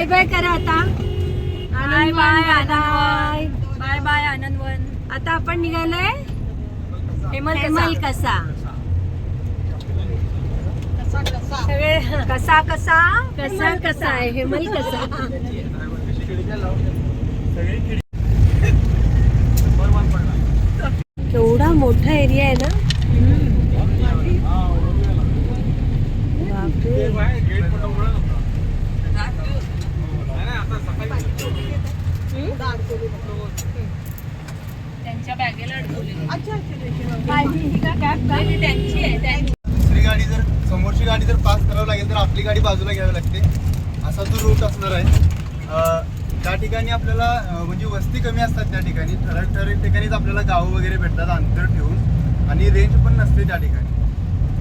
Bye bye करा आता. Bye bye bye. Anandwan bye bye Anandwan आता आपण निघालोय हेमल हेमल कसा? कसा सगळे कसा कसा? कसा कसा आहे? हेमल कसा? केवढा मोठा एरिया आहे ना? बापरे त्यांच्या बॅगेला अडकवले त्यांची आहे त्यांची दुसरी गाडी जर समोरची गाडी जर पास करावं लागेल तर आपली गाडी बाजूला घ्यावी लागते. असा तो रूट असणार आहे अं, त्या ठिकाणी आपल्याला म्हणजे वस्ती कमी असतात त्या ठिकाणी. ठराविक ठराविक ठिकाणीच आपल्याला गावं वगैरे भेटतात अंतर ठेवून. आणि रेंज पण नसते त्या ठिकाणी.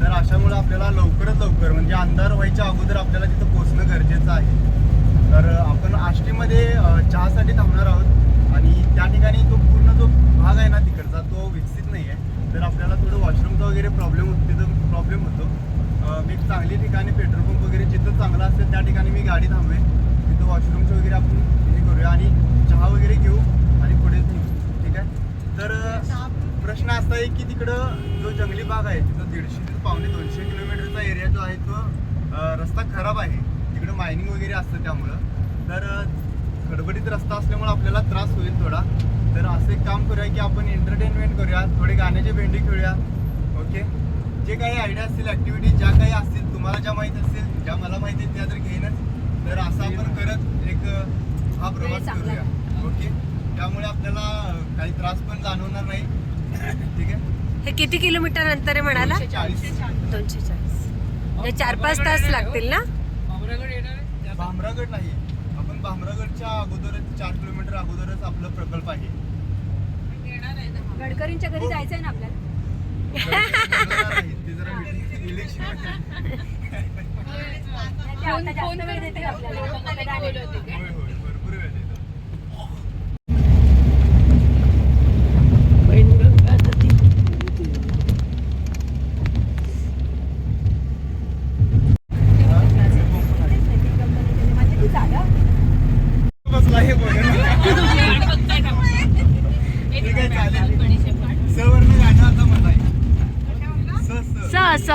तर अशामुळे आपल्याला लवकरात लवकर म्हणजे अंधार व्हायच्या अगोदर आपल्याला तिथं पोहोचणं गरजेचं आहे. तर आपण आष्टीमध्ये चहासाठी थांबणार आहोत. आणि त्या ठिकाणी तो पूर्ण भाग आहे ना तिकडचा तो विकसित नाही आहे तर आपल्याला थोडं वॉशरूमचा वगैरे प्रॉब्लेम होतो तिथं प्रॉब्लेम होतो. मी चांगली ठिकाणी पेट्रोल पंप वगैरे जिथं चांगला असेल त्या ठिकाणी मी गाडी थांबवेन. तिथं वॉशरूमचं वगैरे आपण हे करूया आणि चहा वगैरे घेऊ आणि पुढे ठीक आहे? तर प्रश्न असा आहे की तिकडं जो जंगली भाग आहे तिथं दीडशे ते पावणे दोनशे किलोमीटरचा एरिया जो आहे तो रस्ता खराब आहे. तिकडं मायनिंग वगैरे असतं त्यामुळं. तर गडबडीत खडबडीत रस्ता असल्यामुळे आपल्याला त्रास होईल थोडा. तर असं एक काम करूया की आपण एंटरटेनमेंट करूया थोडे गाण्याचे भेंडी खेळूया ओके जे काही आयडिया असतील ऍक्टिव्हिटी ज्या काही असतील तुम्हाला ज्या माहीत असतील ज्या मला माहिती आहेत त्या तर घेईनच. तर असं आपण करत एक हा प्रवास करूया ओके त्यामुळे आपल्याला काही त्रास पण जाणवणार नाही. ठीक आहे? हे किती किलोमीटर अंतर आहे म्हणाला? चाळीस. दोनशे चाळीस. हे चार पाच तास लागतील ना? भामरागड नाही. भामरागडच्या अगोदरच चार किलोमीटर अगोदरच आपला प्रकल्प आहे. गडकरींच्या घरी जायचंय ना आपल्याला? ते जरा इलेक्शन फोन फोन वेळ देते का आपल्याला. होय होय. हे सवर्ण गाणं आता मला स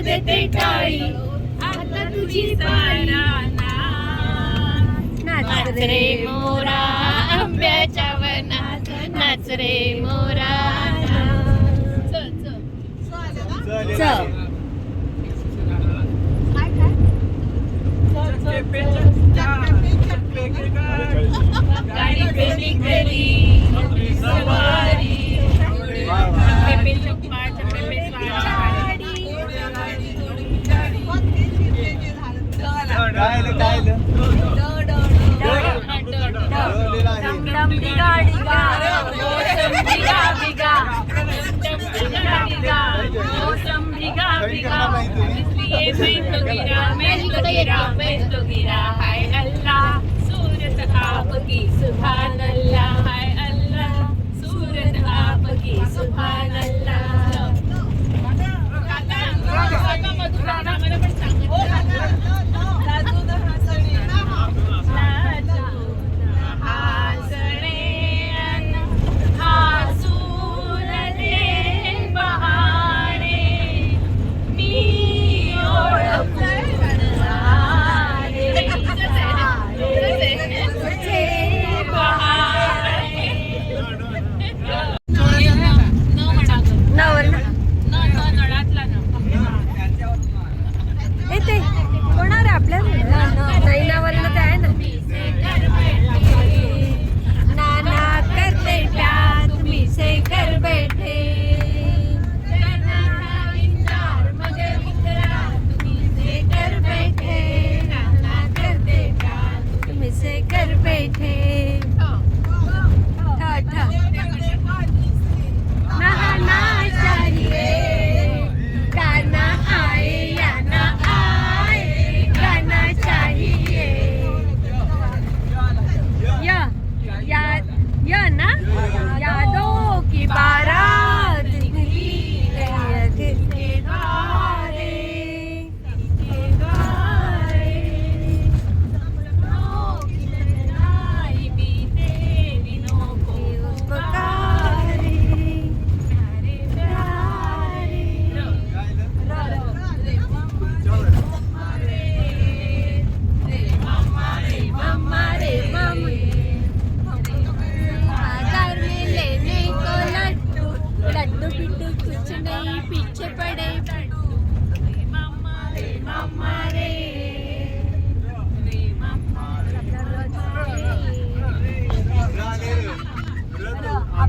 देते टाळी आता तुझी नाच रे मोरा आंब्याच्या वनात. नाच रे मोरा. सवारी.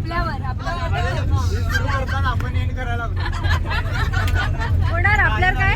आपल्यावर आपण होणार आपल्यावर काय?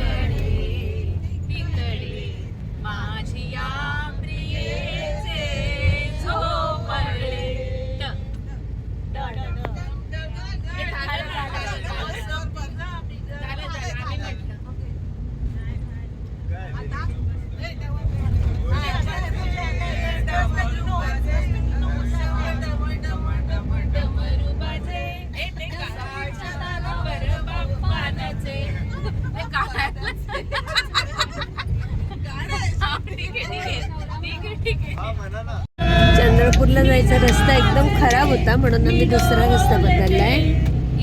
रस्ता एकदम खराब होता म्हणून आम्ही दुसरा रस्ता बदललाय.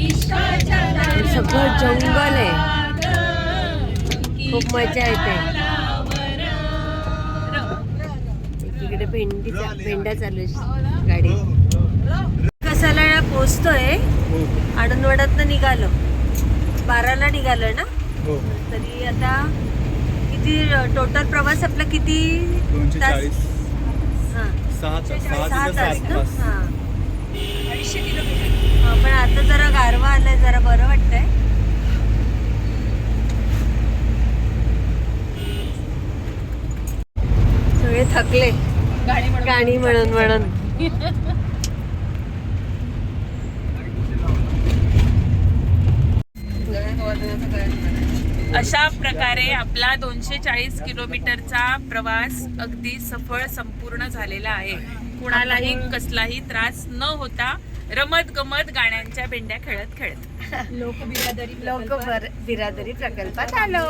इश्काच्या सगळं जंगल आहे. खूप मजा येते. र. इकडे भेंडी भेंड्या चालू आहे गाडी. कसाला पोचतोय. आनंदवाडात निघालो. बाराला निघालो ना? हो. तरी आता किती टोटल प्रवास आपला किती तास? सहा सहा सहा तास ते ना? सात पण आता जरा गारवा आलाय जरा बरं वाटतंय. सगळे थकले. गाणी म्हणून म्हणून अशा प्रकारे आपला दोनशे चाळीस किलोमीटरचा प्रवास अगदी सफळ संपूर्ण झालेला आहे. कुणालाही कसलाही त्रास न होता रमत गमत गाण्यांच्या भेंड्या खेळत खेळत. लोक बिरादरी प्रकल्पात आलो.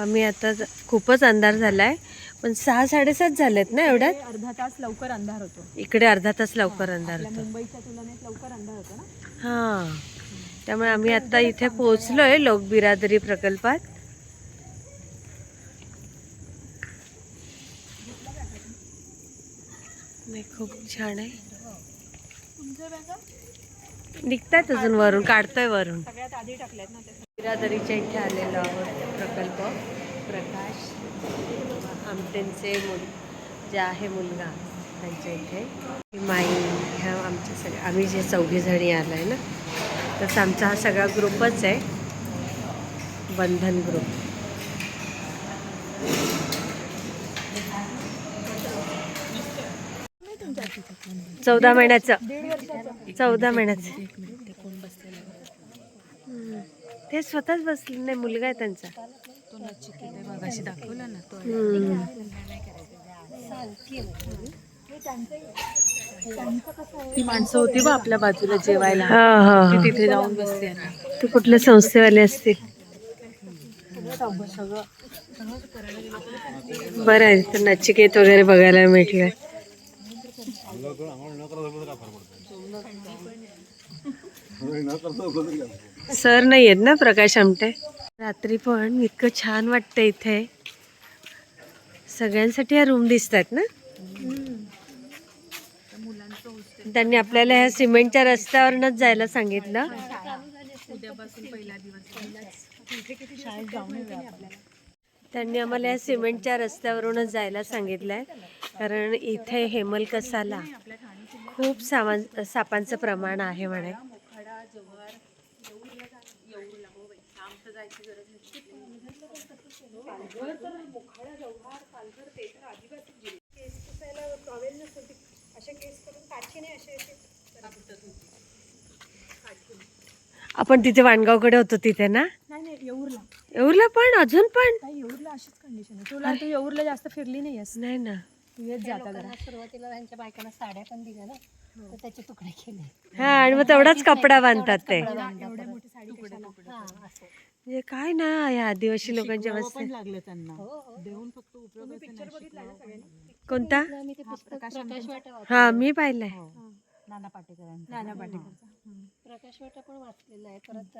आम्ही आता खूपच अंधार झालाय. पण सहा साडेसात झालेत ना एवढ्यात? अर्धा तास लवकर अंधार होतो. इकडे अर्धा तास लवकर अंधार होतो. मुंबईच्या तुलनेत लवकर अंधार होतो ना? हा. त्यामुळे आम्ही आता इथे पोहोचलोय लोक बिरादरी प्रकल्पात. नाही खूप छान आहे. निघतायत अजून वरून काढतोय वरून. आधी ना बिरादरीच्या इथे आलेलो आहोत प्रकल्प. प्रकाश आमटेंचे मुल जे आहे मुलगा त्यांच्या इथे. माई ह्या आमच्या सगळ्या आम्ही जे चौघी जणी आलो आहे ना तसं आमचा हा सगळा ग्रुपच आहे. बंधन ग्रुप. चौदा महिन्याचं. चौदा महिन्याचं. ते स्वतःच बसले नाही मुलगा आहे त्यांचा. हम्म. ती माणसं होती बा आपल्या बाजूला जेवायला. हा हा हा. तिथे जाऊन बसते आता. ते कुठल्या संस्थेवाले असतील बरं आहे तर नचिकेत वगैरे बघायला भेटलं सर नाही आहेत ना प्रकाश आमटे? रात्री पण इतकं छान वाटतं इथे. सगळ्यांसाठी ह्या रूम दिसत आहेत ना त्यांनी आपल्याला ह्या सिमेंटच्या रस्त्यावरनच जायला सांगितलं. त्यांनी आम्हाला या सिमेंटच्या रस्त्यावरूनच जायला सांगितलंय. कारण इथे हेमलकसाला खूप सामान सापांचं प्रमाण आहे म्हणे. आपण तिथे वाणगावकडे होतो तिथे ना? नाही नाही येऊरला. येऊरला पण? अजून पण? नाही येऊरला अशीच कंडिशन आहे. तुला तू येऊरला जास्त फिरली नाही आहेस. नाही ना. तू येत जाता जरा. सुरुवातीला त्यांच्या बायकांना साड्या पण दिल्या ना तर त्याचे तुकडे केले. हा आणि मग तेवढाच कपडा बांधतात ते. एवढ्या मोठी साडी कशाला? हा असं. म्हणजे काय ना या आदिवासी लोकांच्या वस्ती. कोणता आम्ही ते पुस्तक प्रकाश वाटा वाच- हा मी पाहिलंय. नाना पाटेकरांचा. नाना पाटेकरचा. प्रकाश वाटा पण वाचलेला आहे. परत